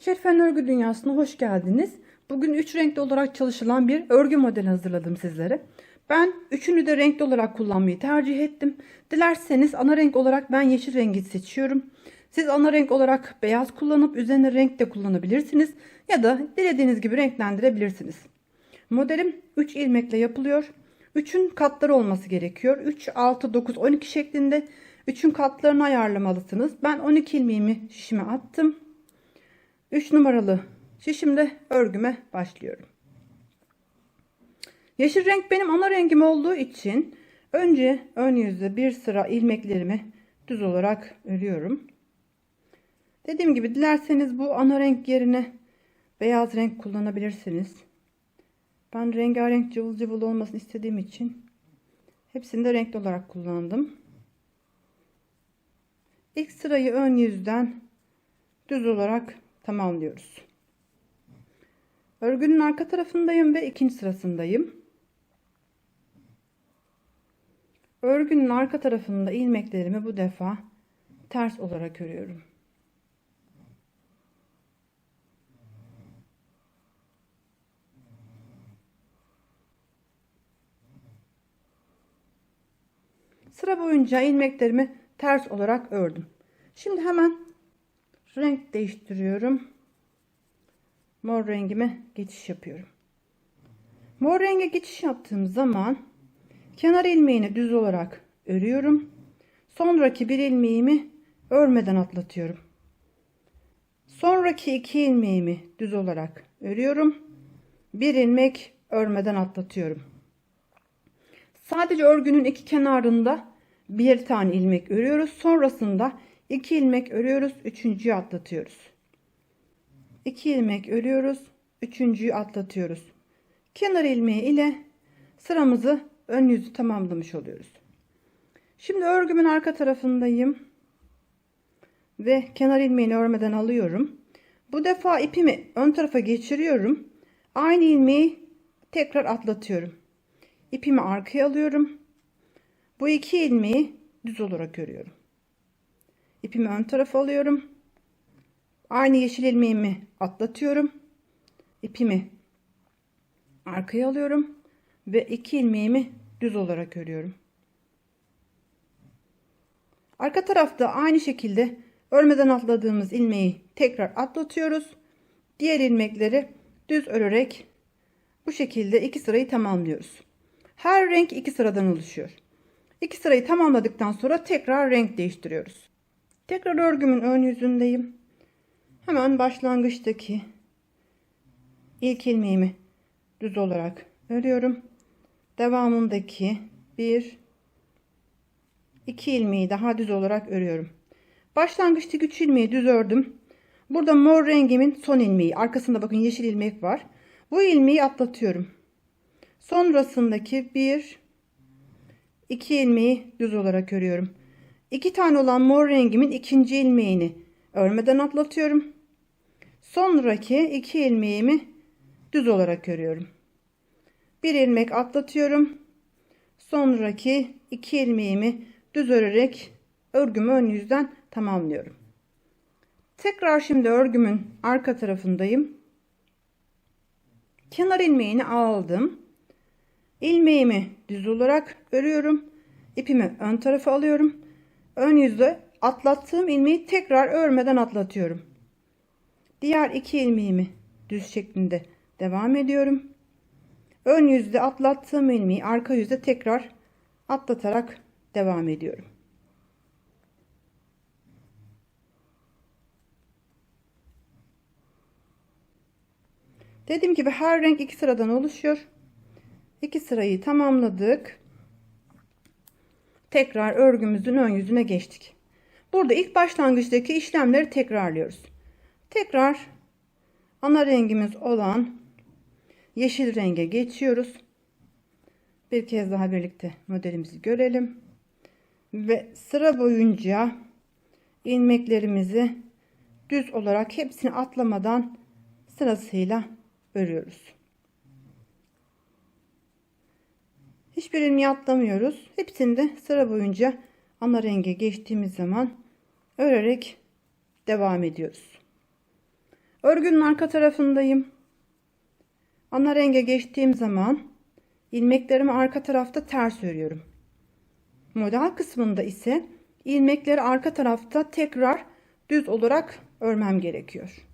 Şerifen Örgü Dünyası'na hoş geldiniz. Bugün 3 renkli olarak çalışılan bir örgü modeli hazırladım sizlere. Ben üçünü de renkli olarak kullanmayı tercih ettim. Dilerseniz ana renk olarak ben yeşil rengi seçiyorum. Siz ana renk olarak beyaz kullanıp üzerine renk de kullanabilirsiniz. Ya da dilediğiniz gibi renklendirebilirsiniz. Modelim 3 ilmekle yapılıyor. 3'ün katları olması gerekiyor. 3, 6, 9, 12 şeklinde 3'ün katlarını ayarlamalısınız. Ben 12 ilmeğimi şişime attım. 3 numaralı şişimde örgüme başlıyorum. Yeşil renk benim ana rengim olduğu için önce ön yüzde bir sıra ilmeklerimi düz olarak örüyorum. Dediğim gibi dilerseniz bu ana renk yerine beyaz renk kullanabilirsiniz. Ben rengarenk cıvıl cıvıl olmasını istediğim için hepsini de renkli olarak kullandım. İlk sırayı ön yüzden düz olarak tamamlıyoruz. Örgünün arka tarafındayım ve ikinci sırasındayım. Örgünün arka tarafında ilmeklerimi bu defa ters olarak örüyorum. Sıra boyunca ilmeklerimi ters olarak ördüm. Şimdi hemen renk değiştiriyorum. Mor rengime geçiş yapıyorum. Mor renge geçiş yaptığım zaman kenar ilmeğini düz olarak örüyorum. Sonraki bir ilmeğimi örmeden atlatıyorum. Sonraki iki ilmeğimi düz olarak örüyorum. Bir ilmek örmeden atlatıyorum. Sadece örgünün iki kenarında bir tane ilmek örüyoruz. Sonrasında iki ilmek örüyoruz. Üçüncüyü atlatıyoruz. İki ilmek örüyoruz. Üçüncüyü atlatıyoruz. Kenar ilmeği ile sıramızı ön yüzü tamamlamış oluyoruz. Şimdi örgümün arka tarafındayım. Ve kenar ilmeğini örmeden alıyorum. Bu defa ipimi ön tarafa geçiriyorum. Aynı ilmeği tekrar atlatıyorum. İpimi arkaya alıyorum. Bu iki ilmeği düz olarak örüyorum. İpimi ön tarafa alıyorum. Aynı yeşil ilmeğimi atlatıyorum. İpimi arkaya alıyorum ve iki ilmeğimi düz olarak örüyorum. Arka tarafta aynı şekilde örmeden atladığımız ilmeği tekrar atlatıyoruz. Diğer ilmekleri düz örerek bu şekilde iki sırayı tamamlıyoruz. Her renk iki sıradan oluşuyor. İki sırayı tamamladıktan sonra tekrar renk değiştiriyoruz. Tekrar örgümün ön yüzündeyim. Hemen başlangıçtaki ilk ilmeğimi düz olarak örüyorum. Devamındaki bir iki ilmeği daha düz olarak örüyorum. Başlangıçtaki üç ilmeği düz ördüm. Burada mor rengimin son ilmeği. Arkasında bakın yeşil ilmek var. Bu ilmeği atlatıyorum. Sonrasındaki bir iki ilmeği düz olarak örüyorum. İki tane olan mor rengimin ikinci ilmeğini örmeden atlatıyorum. Sonraki iki ilmeğimi düz olarak örüyorum. Bir ilmek atlatıyorum. Sonraki iki ilmeğimi düz örerek örgümü ön yüzden tamamlıyorum. Tekrar şimdi örgümün arka tarafındayım. Kenar ilmeğini aldım. İlmeğimi düz olarak örüyorum. İpimi ön tarafa alıyorum. Ön yüzde atlattığım ilmeği tekrar örmeden atlatıyorum. Diğer iki ilmeğimi düz şeklinde devam ediyorum. Ön yüzde atlattığım ilmeği arka yüzde tekrar atlatarak devam ediyorum. Dediğim gibi her renk iki sıradan oluşuyor. İki sırayı tamamladık. Tekrar örgümüzün ön yüzüne geçtik. Burada ilk başlangıçtaki işlemleri tekrarlıyoruz. Tekrar ana rengimiz olan yeşil renge geçiyoruz. Bir kez daha birlikte modelimizi görelim. Ve sıra boyunca ilmeklerimizi düz olarak hepsini atlamadan sırasıyla örüyoruz. Hiçbir ilmeği atlamıyoruz. Hepsini de sıra boyunca ana renge geçtiğimiz zaman örerek devam ediyoruz. Örgünün arka tarafındayım. Ana renge geçtiğim zaman ilmeklerimi arka tarafta ters örüyorum. Model kısmında ise ilmekleri arka tarafta tekrar düz olarak örmem gerekiyor.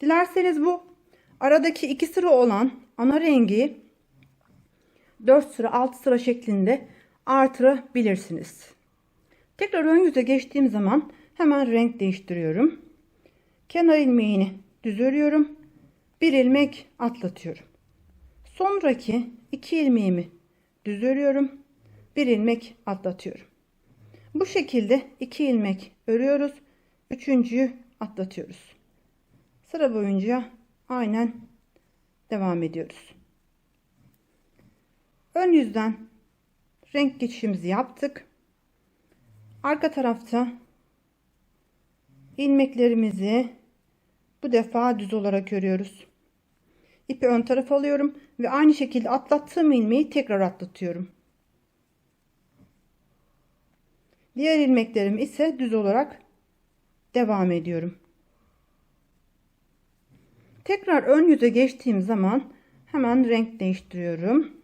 Dilerseniz bu aradaki iki sıra olan ana rengi 4 sıra 6 sıra şeklinde artırabilirsiniz. Tekrar ön yüze geçtiğim zaman hemen renk değiştiriyorum. Kenar ilmeğini düz örüyorum. Bir ilmek atlatıyorum. Sonraki iki ilmeğimi düz örüyorum. Bir ilmek atlatıyorum. Bu şekilde iki ilmek örüyoruz. Üçüncüyü atlatıyoruz. Sıra boyunca aynen devam ediyoruz. Ön yüzden renk geçişimizi yaptık. Arka tarafta ilmeklerimizi bu defa düz olarak örüyoruz. İpi ön tarafa alıyorum ve aynı şekilde atlattığım ilmeği tekrar atlatıyorum. Diğer ilmeklerim ise düz olarak devam ediyorum. Tekrar ön yüze geçtiğim zaman hemen renk değiştiriyorum.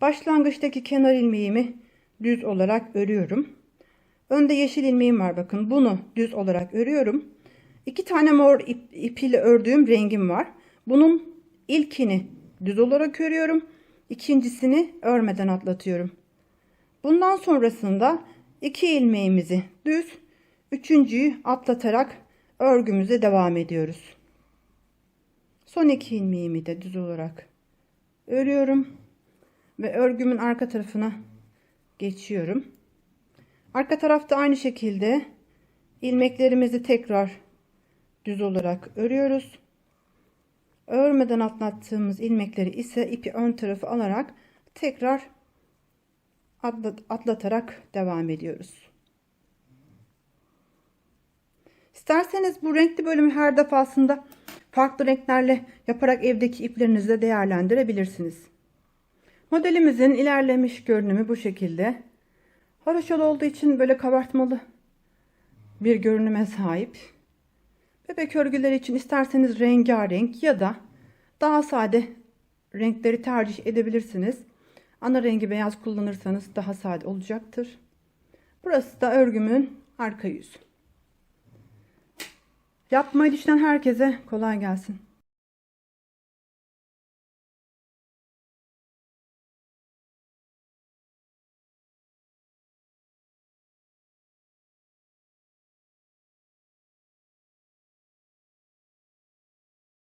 Başlangıçtaki kenar ilmeğimi düz olarak örüyorum. Önde yeşil ilmeğim var bakın. Bunu düz olarak örüyorum. İki tane mor ip, ip ile ördüğüm rengim var. Bunun ilkini düz olarak örüyorum. İkincisini örmeden atlatıyorum. Bundan sonrasında iki ilmeğimizi düz, üçüncüyü atlatarak örgümüze devam ediyoruz. Son iki ilmeğimi de düz olarak örüyorum ve örgümün arka tarafına geçiyorum. Arka tarafta aynı şekilde ilmeklerimizi tekrar düz olarak örüyoruz. Örmeden atlattığımız ilmekleri ise ipi ön tarafı alarak tekrar atlat, atlatarak devam ediyoruz. İsterseniz bu renkli bölümü her defasında farklı renklerle yaparak evdeki iplerinizle değerlendirebilirsiniz. Modelimizin ilerlemiş görünümü bu şekilde. Haroşalı olduğu için böyle kabartmalı bir görünüme sahip. Bebek örgüleri için isterseniz rengarenk ya da daha sade renkleri tercih edebilirsiniz. Ana rengi beyaz kullanırsanız daha sade olacaktır. Burası da örgümün arka yüzü. Yapmayı düşünen herkese kolay gelsin.